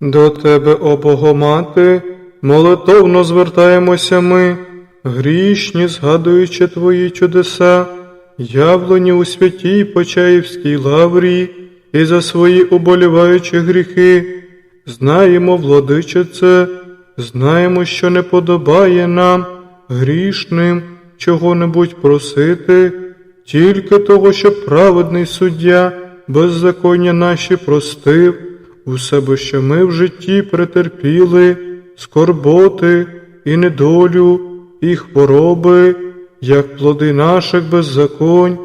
До тебе, о Богомати, молитовно звертаємося ми, грішні, згадуючи твої чудеса, явлені у святій Почаївській лаврі і за свої уболіваючі гріхи. Знаємо, владичице, знаємо, що не подобає нам, грішним, чого-небудь просити, тільки того, що праведний суддя беззаконня наші простив, усе бо що ми в житті претерпіли, скорботи і недолю, і хвороби, як плоди наших беззаконь,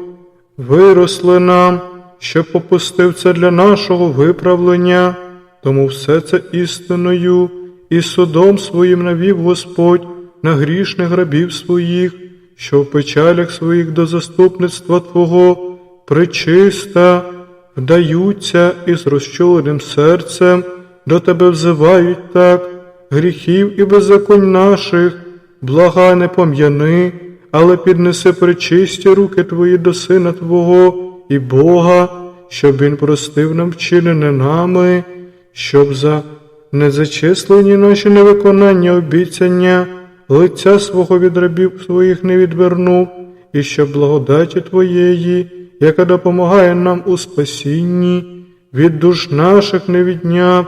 виросли нам, що попустив це для нашого виправлення, тому все це істиною і судом своїм навів Господь на грішних рабів своїх, що в печалях своїх до заступництва Твого причиста, вдаються і з розчуленим серцем до Тебе взивають так, гріхів і беззаконь наших, блага не пом'яни, але піднеси причисті руки Твої до Сина Твого і Бога, щоб Він простив нам вчинене нами, щоб за незачислені наші невиконання обіцяння, лиця свого від рабів своїх не відвернув, і щоб благодаті Твоєї, яка допомагає нам у спасінні, від душ наших не відняв,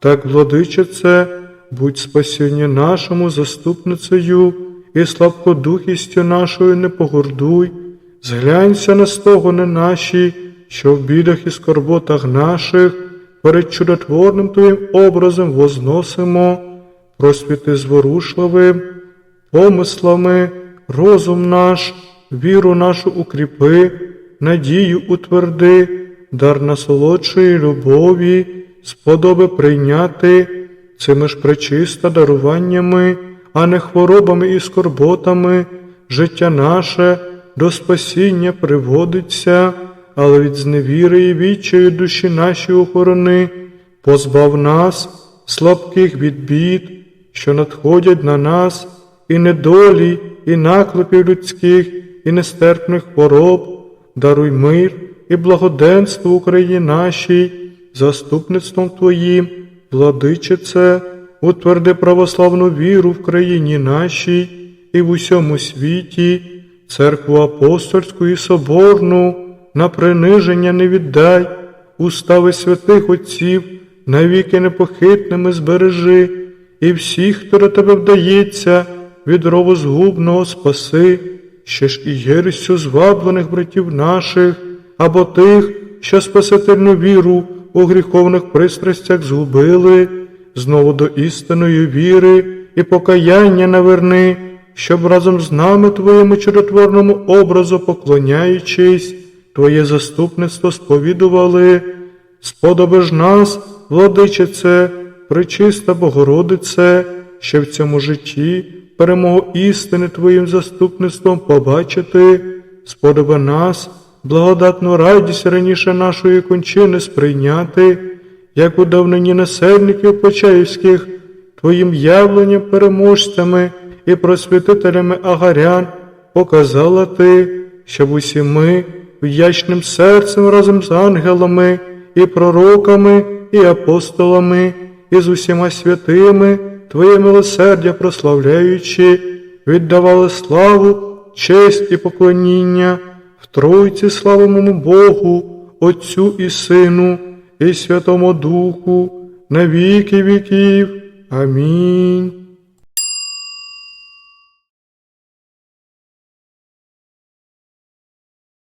так, владичице, будь спасіння нашому заступницею і слабкодухістю нашою не погордуй, зглянься на стогони наші, що в бідах і скорботах наших перед чудотворним Твоїм образом возносимо, просвіти зворушливим, помислами, розум наш, віру нашу укріпи, надію утверди, дар насолодшої любові, сподоби прийняти цими ж причиста даруваннями, а не хворобами і скорботами, життя наше до спасіння приводиться, але від зневіри і відчаю душі наші охорони, позбав нас, слабких від бід, що надходять на нас, і недолі, і наклепів людських, і нестерпних хвороб, даруй мир і благоденство Україні нашій, заступництвом Твоїм, владичице, утверди православну віру в країні нашій і в усьому світі, церкву апостольську і соборну, на приниження не віддай, устави святих отців, навіки непохитними збережи, і всіх, хто до тебе вдається, від рову згубного спаси, ще ж і єрестю зваблених братів наших, або тих, що спасительну віру у гріховних пристрастях згубили, знову до істинної віри і покаяння наверни, щоб разом з нами Твоєму чудотворному образу поклоняючись, Твоє заступництво сповідували, сподоби ж нас, владичице, причиста Богородице, що в цьому житті перемогу істини Твоїм заступництвом побачити, сподоби нас, благодатну радість раніше нашої кончини сприйняти, як у давнині насельників Почаївських, Твоїм явленням переможцями і просвітителями агарян показала Ти, щоб усі ми вдячним серцем разом з ангелами і пророками, і апостолами, і з усіма святими Твоє милосердя прославляючи, віддавали славу, честь і поклоніння в Тройці славному Богу, Отцю і Сину, і Святому Духу, на віки віків. Амінь.